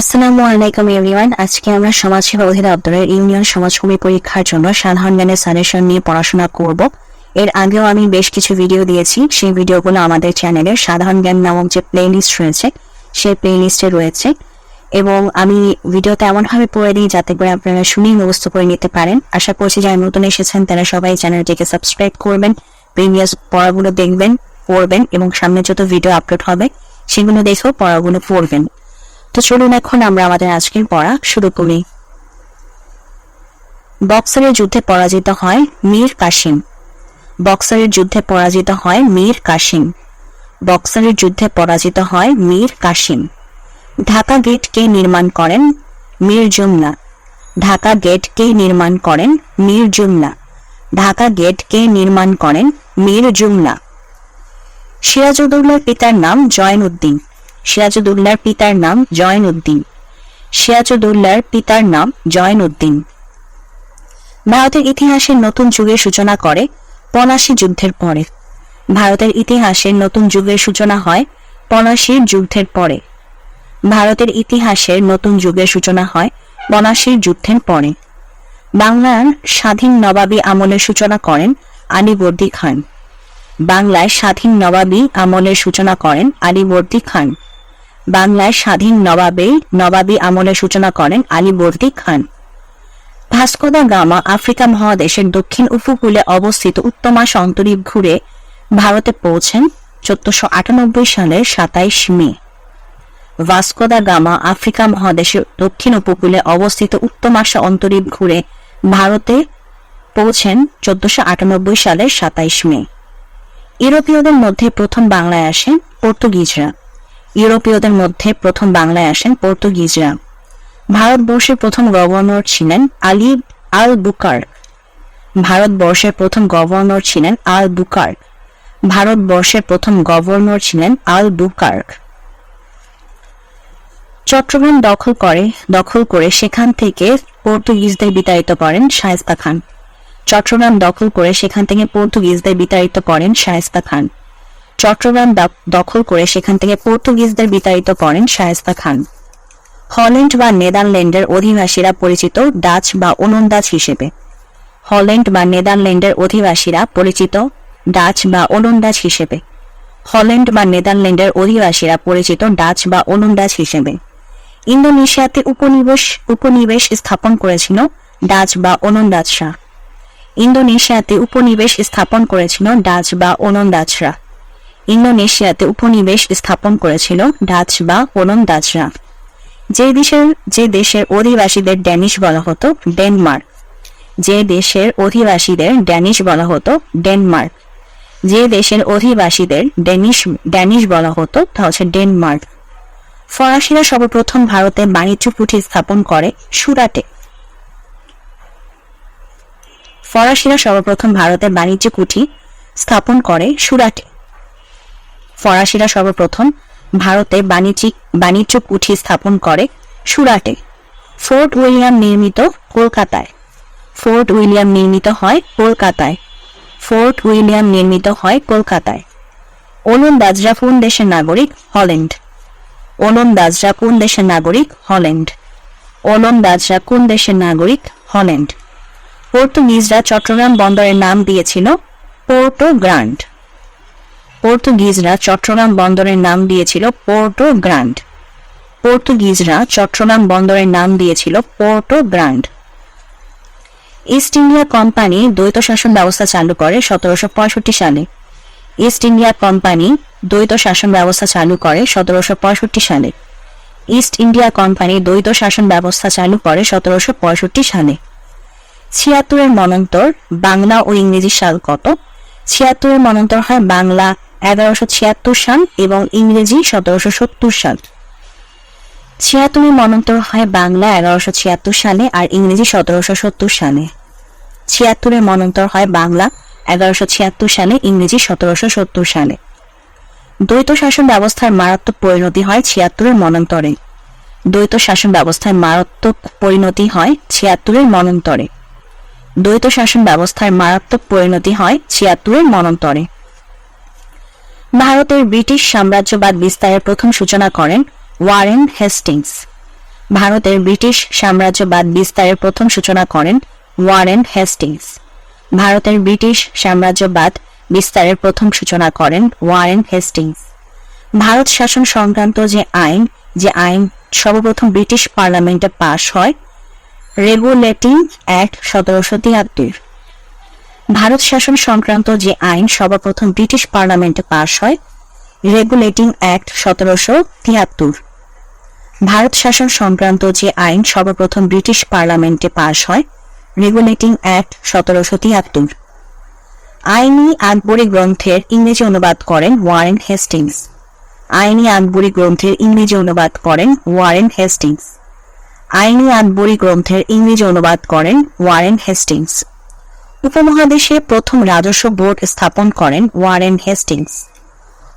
আসসালামু আলাইকুম এভরিওয়ান আজকে আমরা সমাজসেবা অধিদপ্তরের ইউনিয়ন সমাজকর্মী পরীক্ষার জন্য সাধারণ জ্ঞানের সাজেশন নিয়ে পড়াশোনা করব। এর আগেও আমি বেশ কিছু ভিডিও দিয়েছি। সেই ভিডিওগুলো আমাদের চ্যানেলের সাধারণ জ্ঞান নামক যে প্লে লিস্ট রয়েছে, সেই প্লে লিস্টে রয়েছে। এবং আমি ভিডিওতে এমনভাবে পড়ে দিই যাতে করে আপনারা শুনেই মুখস্থ করে নিতে পারেন। আশা করছি যারা নতুন এসেছেন, তারা সবাই চ্যানেলটিকে সাবস্ক্রাইব করবেন প্রিভিয়াস পড়াগুলো দেখবেন, পড়বেন এবং সামনে যত ভিডিও আপলোড হবে, সেগুলো দেখেও পড়াগুলো পড়বেন। তো চলুন এখন আমরা আমাদের আজকের পড়া শুরু করি। বক্সারের যুদ্ধে পরাজিত হয় মীর কাশিম বক্সারের যুদ্ধে পরাজিত হয় মীর কাশিম বক্সারের যুদ্ধে পরাজিত হয় মীর কাশিম ঢাকা গেট কে নির্মাণ করেন মীর জুমনা ঢাকা গেট কে নির্মাণ করেন মীর জুমনা ঢাকা গেট কে নির্মাণ করেন মীর জুমনা সিরাজউদ্দৌলার পিতার নাম জয়ন উদ্দিন সিরাজউদ্দৌলার পিতার নাম জয়ন উদ্দিন সিরাজউদ্দৌলার পিতার নাম জয়ন উদ্দিন ভারতের ইতিহাসের নতুন যুগের সূচনা করে পলাশী যুদ্ধের পরে। ভারতের ইতিহাসের নতুন যুগের সূচনা হয় পলাশীর যুদ্ধের পরে। ভারতের ইতিহাসের নতুন যুগের সূচনা হয় পলাশীর যুদ্ধের পরে। বাংলার স্বাধীন নবাবী আমলের সূচনা করেন আলীবর্দী খান। বাংলায় স্বাধীন নবাবী আমলের সূচনা করেন আলীবর্দী খান। বাংলায় স্বাধীন নবাবে নবাবী আমলের সূচনা করেন Alivardi Khan. Vasco da Gama Africa মহাদেশের দক্ষিণ উপকূলে অবস্থিত উত্তমাস অন্তরীপ ঘুরে ভারতে পৌঁছেন চোদ্দশো আটানব্বই সালের সাতাইশ মে। ভাস্কোদা গামা আফ্রিকা মহাদেশের দক্ষিণ উপকূলে অবস্থিত উত্তমাসা অন্তরীপ ঘুরে ভারতে পৌঁছেন চোদ্দশো আটানব্বই সালের সাতাইশ মে। ইউরোপীয়দের মধ্যে প্রথম বাংলায় আসেন পর্তুগিজরা। ইউরোপীয়দের মধ্যে প্রথম বাংলায় আসেন পর্তুগিজরা। ভারতবর্ষের প্রথম গভর্নর ছিলেন আলী আল বুকার ভারতবর্ষের প্রথম গভর্নর ছিলেন আল বুকার ভারতবর্ষের প্রথম গভর্নর ছিলেন আল বুকার্ক চট্টগ্রাম দখল করে দখল করে সেখান থেকে পর্তুগিজদের বিতাড়িত করেন শায়েস্তা খান। চট্টগ্রাম দখল করে সেখান থেকে পর্তুগিজদের বিতাড়িত করেন শায়েস্তা খান। চট্টগ্রাম দখল করে সেখান থেকে পর্তুগিজদের বিতাড়িত করেন শায়েস্তা খান। হল্যান্ড বা নেদারল্যান্ডের অধিবাসীরা পরিচিত ডাচ বা ওলন্দাজ হিসেবে। হল্যান্ড বা নেদারল্যান্ডের অধিবাসীরা পরিচিত ডাচ বা ওলন্দাজ হিসেবে। হল্যান্ড বা নেদারল্যান্ডের অধিবাসীরা পরিচিত ডাচ বা ওলন্দাজ হিসেবে। ইন্দোনেশিয়াতে উপনিবেশ উপনিবেশ স্থাপন করেছিল ডাচ বা ওলন্দাজরা। ইন্দোনেশিয়াতে উপনিবেশ স্থাপন করেছিল ডাচ বা ওলন্দাজরা। ইন্দোনেশিয়াতে উপনিবেশ স্থাপন করেছিল ডাচ বা ওলন্দাজরা যে দেশের যে দেশের অধিবাসীদের ড্যানিশ বলা হতো ডেনমার্ক। যে দেশের অধিবাসীদের ড্যানিশ বলা হতো ডেনমার্ক। যে দেশের অধিবাসীদের ড্যানিশ ড্যানিশ বলা হতো তা হচ্ছে ডেনমার্ক। ফরাসিরা সর্বপ্রথম ভারতে বাণিজ্য কুঠি স্থাপন করে সুরাটে। ফরাসিরা সর্বপ্রথম ভারতে বাণিজ্য কুঠি স্থাপন করে সুরাটে। ফরাসিরা সর্বপ্রথম ভারতে বাণিজ্যিক বাণিজ্য কুঠি স্থাপন করে সুরাটে, ফোর্ট উইলিয়াম নির্মিত কলকাতায়। ফোর্ট উইলিয়াম নির্মিত হয় কলকাতায়। ফোর্ট উইলিয়াম নির্মিত হয় কলকাতায়। ওলন্দাজরা কোন দেশের নাগরিক হল্যান্ড। ওলন্দাজরা কোন দেশের নাগরিক হল্যান্ড। ওলন্দাজরা কোন দেশের নাগরিক হল্যান্ড। পর্তুগিজরা চট্টগ্রাম বন্দরের নাম দিয়েছিল পোর্টো গ্রান্ড পর্তুগিজরা চট্টগ্রাম বন্দরের নাম দিয়েছিল পোর্টো গ্রান্ড। পর্তুগিজরা চট্টগ্রাম বন্দরের নাম দিয়েছিল Porto Grande. East India Company দ্বৈত শাসন ব্যবস্থা চালু করে সতেরোশো পঁয়ষট্টি সালে। ইস্ট ইন্ডিয়া কোম্পানি দ্বৈত শাসন ব্যবস্থা চালু করে সতেরোশো পঁয়ষট্টি সালে। ইস্ট ইন্ডিয়া কোম্পানি দ্বৈত শাসন ব্যবস্থা চালু করে সতেরোশো পঁয়ষট্টি সালে। ছিয়াত্তরের মনন্তর বাংলা ও ইংরেজি সাল কত? ছিয়াত্তরের মনন্তর হয় বাংলা এগারোশো ছিয়াত্তর সাল এবং ইংরেজি সতেরোশো সত্তর সাল। ছিয়াত্তরের মনন্তর হয় বাংলা এগারোশো ছিয়াত্তর সালে আর ইংরেজি সতেরোশো সত্তর সালে। ছিয়াত্তরের মনন্তর হয় বাংলা এগারোশো ছিয়াত্তর সালে, ইংরেজি সতেরোশো সত্তর সালে। দ্বৈত শাসন ব্যবস্থার মারাত্মক পরিণতি হয় ছিয়াত্তরের মনন্তরে দ্বৈত শাসন ব্যবস্থার মারাত্মক পরিণতি হয় ছিয়াত্তরের মনন্তরে দ্বৈত শাসন ব্যবস্থার মারাত্মক পরিণতি হয় ছিয়াত্তরের মনন্তরে ভারতের ব্রিটিশ সাম্রাজ্যবাদ বিস্তারের প্রথম সূচনা করেন ওয়ারেন হেস্টিংস। ভারতের ব্রিটিশ সাম্রাজ্যবাদ বিস্তারের প্রথম সূচনা করেন ওয়ারেন হেস্টিংস। ভারতের ব্রিটিশ সাম্রাজ্যবাদ বিস্তারের প্রথম সূচনা করেন ওয়ারেন হেস্টিংস। ভারত শাসন সংক্রান্ত যে আইন যে আইন সর্বপ্রথম ব্রিটিশ পার্লামেন্টে পাশ হয়, রেগুলেটিং অ্যাক্ট সতেরোশো তিয়াত্তর। ভারত শাসন সংক্রান্ত যে আইন সর্বপ্রথম ব্রিটিশ পার্লামেন্টে পাশ হয়, রেগুলেটিং অ্যাক্ট সতেরোশো তিয়াত্তর। ভারত শাসন সংক্রান্ত যে আইন সর্বপ্রথম ব্রিটিশ পার্লামেন্টে পাশ হয়, রেগুলেটিং অ্যাক্ট সতেরোশো তিয়াত্তর। আইনি আকবরী গ্রন্থের ইংরেজি অনুবাদ করেন ওয়ারেন হেস্টিংস। আইনি আকবরী গ্রন্থের ইংরেজি অনুবাদ করেন ওয়ারেন হেস্টিংস। আইনি আকবরী গ্রন্থের ইংরেজি অনুবাদ করেন ওয়ারেন হেস্টিংস। উপমহাদেশে প্রথম রাজস্ব বোর্ড স্থাপন করেন ওয়ারেন হেস্টিংস।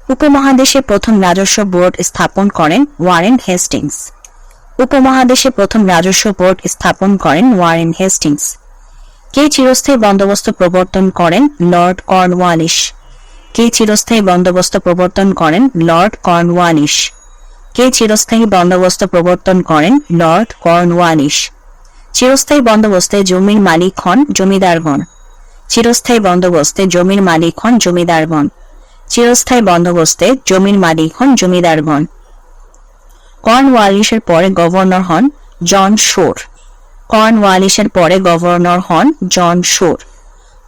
উপমহাদেশে প্রথম রাজস্ব বোর্ড স্থাপন করেন ওয়ারেন হেস্টিংস। উপমহাদেশে প্রথম রাজস্ব বোর্ড স্থাপন করেন ওয়ারেন হেস্টিংস। কে চিরস্থায়ী বন্দোবস্ত প্রবর্তন করেন লর্ড কর্নওয়ালিস কে চিরস্থায়ী বন্দোবস্ত প্রবর্তন করেন লর্ড কর্নওয়ালিস কে চিরস্থায়ী বন্দোবস্ত প্রবর্তন করেন লর্ড কর্নওয়ালিস চিরস্থায়ী বন্দোবস্তে জমির মালিক হন জমিদারগণ চিরস্থায়ী বন্দোবস্তে জমির মালিক হন জমিদারগণ চিরস্থায়ী বন্দোবস্তে জমির মালিক হন জমিদারগণ কর্নওয়ালিসের পরে গভর্নর হন জন শোর। কর্নওয়ালিসের পরে গভর্নর হন জন শোর।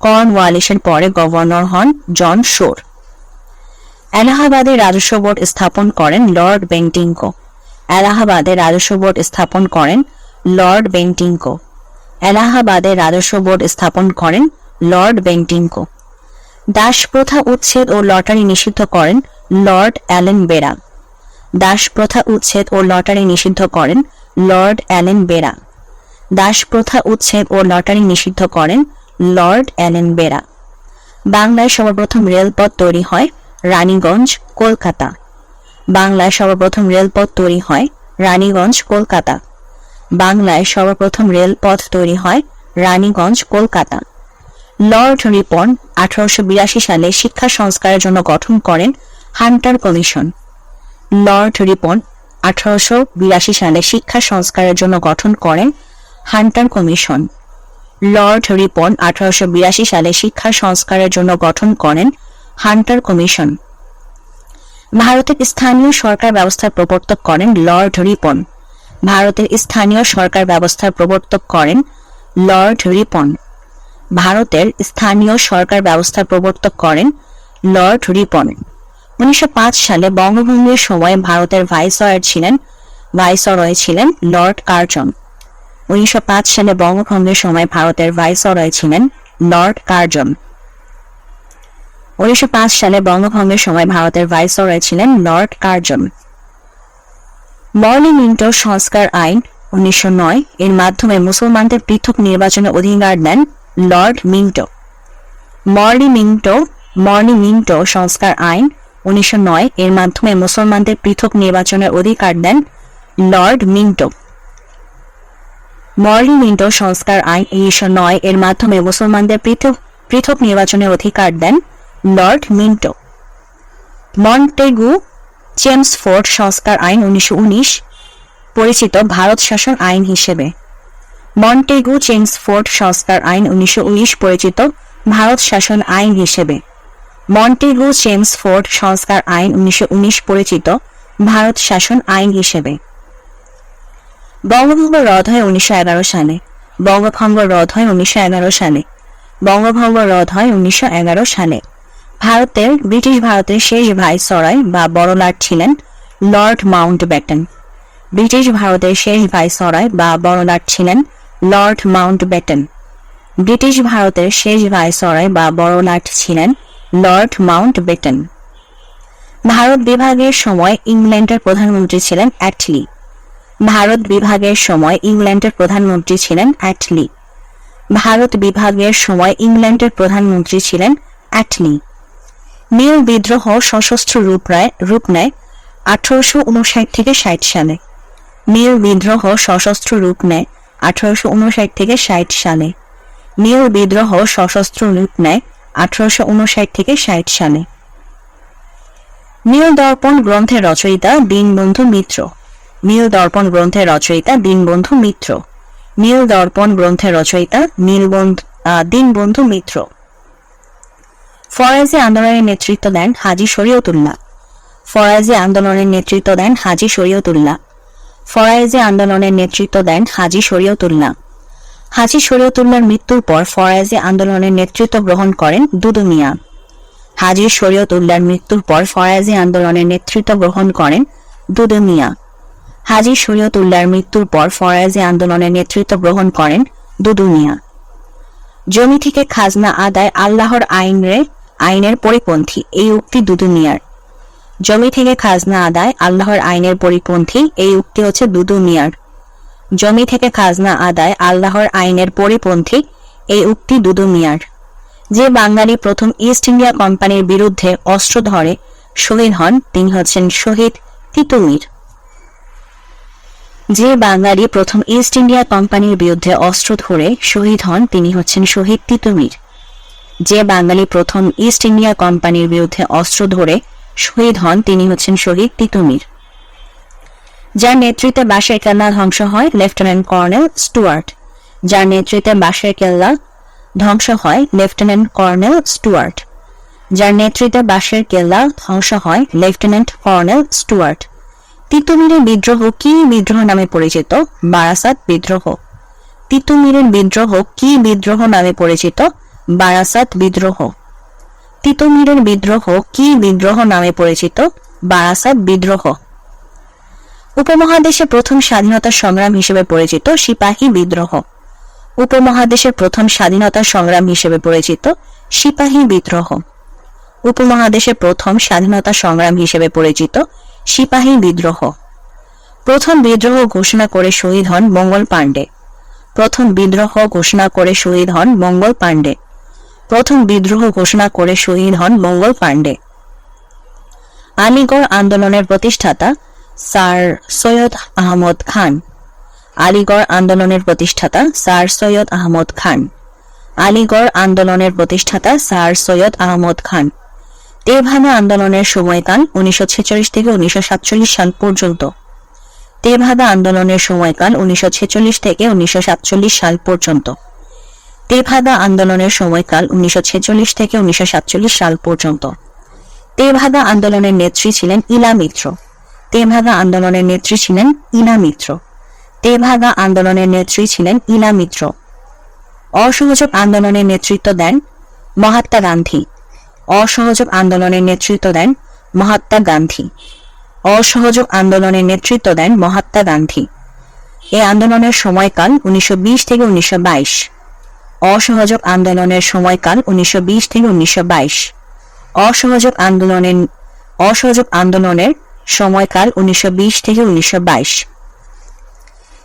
কর্নওয়ালিসের পরে গভর্নর হন জন শোর। এলাহাবাদে রাজস্ব বোর্ড স্থাপন করেন লর্ড বেন্টিংকো এলাহাবাদে রাজস্ব বোর্ড স্থাপন করেন লর্ড বেন্টিংকো এলাহাবাদে রাজস্ব বোর্ড স্থাপন করেন লর্ড বেন্টিংকো দাস প্রথা উচ্ছেদ ও লটারি নিষিদ্ধ করেন লর্ড অ্যালেন বেরা। দাস প্রথা উচ্ছেদ ও লটারি নিষিদ্ধ করেন লর্ড অ্যালেন বেরা। দাস প্রথা উচ্ছেদ ও লটারি নিষিদ্ধ করেন লর্ড অ্যালেন বেরা। বাংলায় সর্বপ্রথম রেলপথ তৈরি হয় রানীগঞ্জ, কলকাতা। বাংলায় সর্বপ্রথম রেলপথ তৈরি হয় রানীগঞ্জ, কলকাতা। বাংলায় সর্বপ্রথম রেলপথ তৈরি হয় রানীগঞ্জ, কলকাতা। লর্ড রিপন আঠারোশো বিরাশি সালে শিক্ষা সংস্কারের জন্য গঠন করেন হান্টার কমিশন। লর্ড রিপন আঠারোশো বিরাশি সালে শিক্ষা সংস্কারের জন্য গঠন করেন হান্টার কমিশন। লর্ড রিপন আঠারোশো বিরাশি সালে শিক্ষা সংস্কারের জন্য গঠন করেন হান্টার কমিশন। ভারতের স্থানীয় সরকার ব্যবস্থার প্রবর্তক করেন লর্ড রিপন। ভারতের স্থানীয় সরকার ব্যবস্থার প্রবর্তক করেন লর্ড রিপন। ভারতের স্থানীয় সরকার ব্যবস্থার প্রবর্তক করেন লর্ড রিপন। উনিশশো পাঁচ সালে বঙ্গভঙ্গের সময় ভারতের ভাইসরয় ছিলেন ভাইসরয় ছিলেন লর্ড কার্জন। উনিশশো পাঁচ সালে বঙ্গভঙ্গের সময় ভারতের ভাইসরয় ছিলেন লর্ড কার্জন। উনিশশো পাঁচ সালে বঙ্গভঙ্গের সময় ভারতের ভাইসরয় ছিলেন লর্ড কার্জন। মর্লি মিন্টো সংস্কার আইন উনিশশো এর মাধ্যমে মুসলমানদের পৃথক নির্বাচনে অধিকার দেন Lord Minto. Morley Minto Morley Minto সংস্কার আইন উনিশশো নয় এর মাধ্যমে মুসলমানদের পৃথক নির্বাচনের অধিকার দেন লর্ড মিন্টো। মর্লি মিন্টো সংস্কার আইন উনিশশো এর মাধ্যমে মুসলমানদের পৃথক পৃথক নির্বাচনের অধিকার দেন লর্ড মিন্টো। মন্টেগু চেমসফোর্ড সংস্কার আইন উনিশশো উনিশ, পরিচিত ভারত শাসন আইন হিসেবে। মন্টেগু চেমসফোর্ড সংস্কার আইন উনিশশো উনিশ, পরিচিত ভারত শাসন আইন হিসেবে। মন্টেগু চেমসফোর্ড সংস্কার আইন উনিশশো উনিশ, পরিচিত ভারত শাসন আইন হিসেবে। বঙ্গভঙ্গ রদ হয় উনিশশো এগারো সালে। বঙ্গভঙ্গ রদ হয় উনিশশো এগারো সালে। বঙ্গভঙ্গ রদ হয় উনিশশো এগারো সালে। ভারতের, ব্রিটিশ ভারতের শেষ ভাইসরয় বা বড়লাট ছিলেন লর্ড মাউন্ট ব্যাটন ব্রিটিশ ভারতের শেষ ভাইসরয় বা বড়লাট ছিলেন লর্ড মাউন্ট ব্যাটন ব্রিটিশ ভারতের শেষ ভাইসরয় বা বড়লাট ছিলেন লর্ড মাউন্ট বেটন ভারত বিভাগের সময় ইংল্যান্ডের প্রধানমন্ত্রী ছিলেন অ্যাটলি। ভারত বিভাগের সময় ইংল্যান্ডের প্রধানমন্ত্রী ছিলেন অ্যাটলি। ভারত বিভাগের সময় ইংল্যান্ডের প্রধানমন্ত্রী ছিলেন অ্যাটলি। নীল বিদ্রোহ সশস্ত্র রূপ রায়, রূপ নেয় আঠারোশো উনষাট থেকে ষাট সালে। নীল বিদ্রোহ সশস্ত্র রূপ নেয় আঠারোশো উনষাট থেকে ষাট সালে। নীল বিদ্রোহ সশস্ত্র রূপ নেয় আঠারোশো উনষাট থেকে ষাট সালে। নীল দর্পণ গ্রন্থের রচয়িতা দীনবন্ধু মিত্র। নীল দর্পণ গ্রন্থের রচয়িতা দীনবন্ধু মিত্র। নীল দর্পণ গ্রন্থের রচয়িতা নীলবন্ধু দীনবন্ধু মিত্র। ফরাজি আন্দোলনের নেতৃত্ব দেন হাজি শরীয়তুল্লাহ। ফরাজি আন্দোলনের নেতৃত্ব দেন হাজি শরীয়তুল্লাহ। ফরাইজি আন্দোলনের নেতৃত্ব দেন হাজি শরীয়তুল্লাহ। হাজি শরীয়তুল্লাহর মৃত্যুর পর ফরাইজি আন্দোলনের নেতৃত্ব গ্রহণ করেন দুদু মিয়া। হাজি শরীয়তুল্লাহর মৃত্যুর পর ফরাইজি আন্দোলনের নেতৃত্ব গ্রহণ করেন দুদু মিয়া। হাজি শরীয়তুল্লাহর মৃত্যুর পর ফরাইজি আন্দোলনের নেতৃত্ব গ্রহণ করেন দুদু মিয়া। জমি থেকে খাজনা আদায় আল্লাহর আইনে আইনের পরিপন্থী এই উক্তি দুদু মিয়ার জমি থেকে খাজনা আদায় আল্লাহর আইনের পরিপন্থী এই উক্তি হচ্ছে দুদু মিয়ার জমি থেকে খাজনা আদায় আল্লাহর আইনের পরিপন্থী এই উক্তি দুদু মিয়ার যে বাঙালি প্রথম ইস্ট ইন্ডিয়া কোম্পানির বিরুদ্ধে অস্ত্র ধরে শহীদ হন, তিনি হচ্ছেন শহীদ তিতুমির। যে বাঙালি প্রথম ইস্ট ইন্ডিয়া কোম্পানির বিরুদ্ধে অস্ত্র ধরে শহীদ হন, তিনি হচ্ছেন শহীদ তিতুমির। যে বাঙালি প্রথম ইস্ট ইন্ডিয়া কোম্পানির বিরুদ্ধে অস্ত্র ধরে শহীদ হন তিনি হচ্ছেন শহীদ তিতুমির। যার নেতৃত্বে বাঁশের কেল্লা ধ্বংস হয় লেফটেন্যান্ট কর্নেল স্টুয়ার্ট যার নেতৃত্বে বাঁশের কেল্লা ধ্বংস হয় লেফটেন্যান্ট কর্নেল স্টুয়ার্ট যার নেতৃত্বে বাঁশের কেল্লা ধ্বংস হয় লেফটেন্যান্ট কর্নেল স্টুয়ার্ট তিতুমিরের বিদ্রোহ কি বিদ্রোহ নামে পরিচিত? বারাসাত বিদ্রোহ। তিতুমিরের বিদ্রোহ কি বিদ্রোহ নামে পরিচিত? বারাসাত বিদ্রোহ। তিতুমিরের বিদ্রোহ কি বিদ্রোহ নামে পরিচিত? বারাসাত বিদ্রোহ। উপমহাদেশে প্রথম স্বাধীনতা সংগ্রাম হিসেবে পরিচিত সিপাহী বিদ্রোহ। উপমহাদেশের প্রথম স্বাধীনতা সংগ্রাম হিসেবে পরিচিত সিপাহী বিদ্রোহ। উপমহাদেশের প্রথম স্বাধীনতা সংগ্রাম হিসেবে পরিচিত সিপাহী বিদ্রোহ। প্রথম বিদ্রোহ ঘোষণা করে শহীদ হন মঙ্গল পাণ্ডে। প্রথম বিদ্রোহ ঘোষণা করে শহীদ হন মঙ্গল পাণ্ডে। প্রথম বিদ্রোহ ঘোষণা করে শহীদ হন মঙ্গল পাণ্ডে। আলিগড় আন্দোলনের প্রতিষ্ঠাতা স্যার সৈয়দ আহমদ খান। আলিগড় আন্দোলনের প্রতিষ্ঠাতা স্যার সৈয়দ আহমদ খান। আলিগড় আন্দোলনের প্রতিষ্ঠাতা স্যার সৈয়দ আহমদ খান। তেভাগা আন্দোলনের সময়কাল উনিশশো ছেচল্লিশ থেকে উনিশশো সাতচল্লিশ সাল পর্যন্ত। তেভাগা আন্দোলনের সময়কাল উনিশশো ছেচল্লিশ থেকে উনিশশো সাতচল্লিশ সাল পর্যন্ত। তেভাগা আন্দোলনের সময়কাল উনিশশো ছেচল্লিশ থেকে উনিশশো সাতচল্লিশ সাল পর্যন্ত। তেভাগা আন্দোলনের নেত্রী ছিলেন ইলা মিত্র। তেভাগা আন্দোলনের নেত্রী ছিলেন ইলা মিত্র। তেভাগা আন্দোলনের নেত্রী ছিলেন ইলা মিত্র। অসহযোগ আন্দোলনের নেতৃত্ব দেন মহাত্মা গান্ধী। অসহযোগ আন্দোলনের নেতৃত্ব দেন মহাত্মা গান্ধী। অসহযোগ আন্দোলনের নেতৃত্ব দেন মহাত্মা গান্ধী। এই আন্দোলনের সময়কাল উনিশশো বিশ থেকে উনিশশো বাইশ। অসহযোগ আন্দোলনের সময়কাল উনিশশো বিশ থেকে উনিশশো বাইশ। অসহযোগ আন্দোলনের অসহযোগ আন্দোলনের সময়কাল উনিশশো বিশ থেকে উনিশশো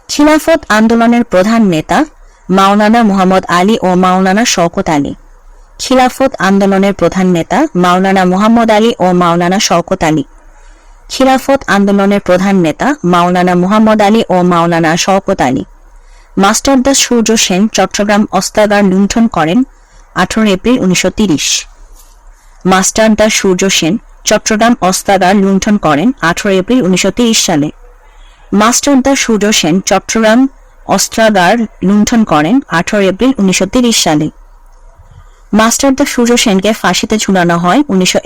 খিলাফত আন্দোলনের প্রধান নেতা মাওলানা মোহাম্মদ আলী ও মাওলানা শওকত আলী। খিলাফত আন্দোলনের প্রধান নেতা মাওলানা মোহাম্মদ আলী ও মাওলানা শওকত আলী। খিলাফত আন্দোলনের প্রধান নেতা মাওলানা মোহাম্মদ আলী ও মাওলানা শওকত আলী। মাস্টারদাস সূর্য সেন চট্টগ্রাম অস্ত্রাগার লুণ্ঠন করেন আঠারো এপ্রিল উনিশশো মাস্টারদাস সূর্য সেন চট্টগ্রাম অস্ত্রাগার লুণ্ঠন করেন আঠারো এপ্রিল উনিশশো সালে। মাস্টারদাস সূর্য সেন চট্টগ্রাম অস্ত্রাগার লুণ্ঠন করেন আঠারো এপ্রিল উনিশশো সালে। মাস্টারদাস সূর্য সেনকে ফাঁসিতে ঝুলানো হয় উনিশশো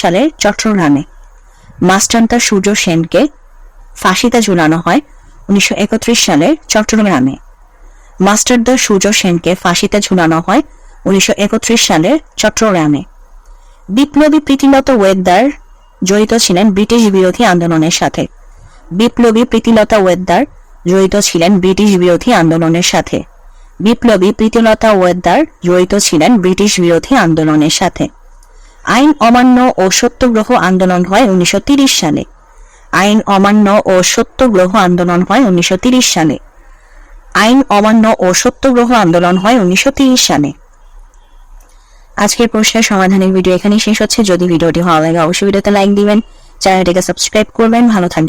সালে চট্টগ্রামে। মাস্টারদাস সূর্য সেনকে ফাঁসিতে ঝুলানো হয় উনিশশো সালে চট্টগ্রামে। মাস্টারদাস সূর্য সেনকে ফাঁসিতে ঝুলানো হয় উনিশশো একত্রিশ সালে চট্টগ্রামে। বিপ্লবী প্রীতিলতা ওয়েদার জড়িত ছিলেন ব্রিটিশ বিরোধী আন্দোলনের সাথে। বিপ্লবী প্রীতিলতা ওয়েদার জড়িত ছিলেন ব্রিটিশ বিরোধী আন্দোলনের সাথে। বিপ্লবী প্রীতিলতা ওয়েদার জড়িত ছিলেন ব্রিটিশ বিরোধী আন্দোলনের সাথে। আইন অমান্য ও সত্যগ্রহ আন্দোলন হয় উনিশশো সালে। আইন অমান্য ও সত্যগ্রহ আন্দোলন হয় উনিশশো সালে। আইন অমান্য ও সত্যগ্রহ আন্দোলন হয় উনিশশো সালে। আজকের প্রশ্নের সমাধানের ভিডিও এখানেই শেষ হচ্ছে। যদি ভিডিওটি ভালো লাগে, অবশ্যই ভিডিওতে লাইক দিবেন, চ্যানেলটিকে সাবস্ক্রাইব করবেন। ভালো থাকবেন।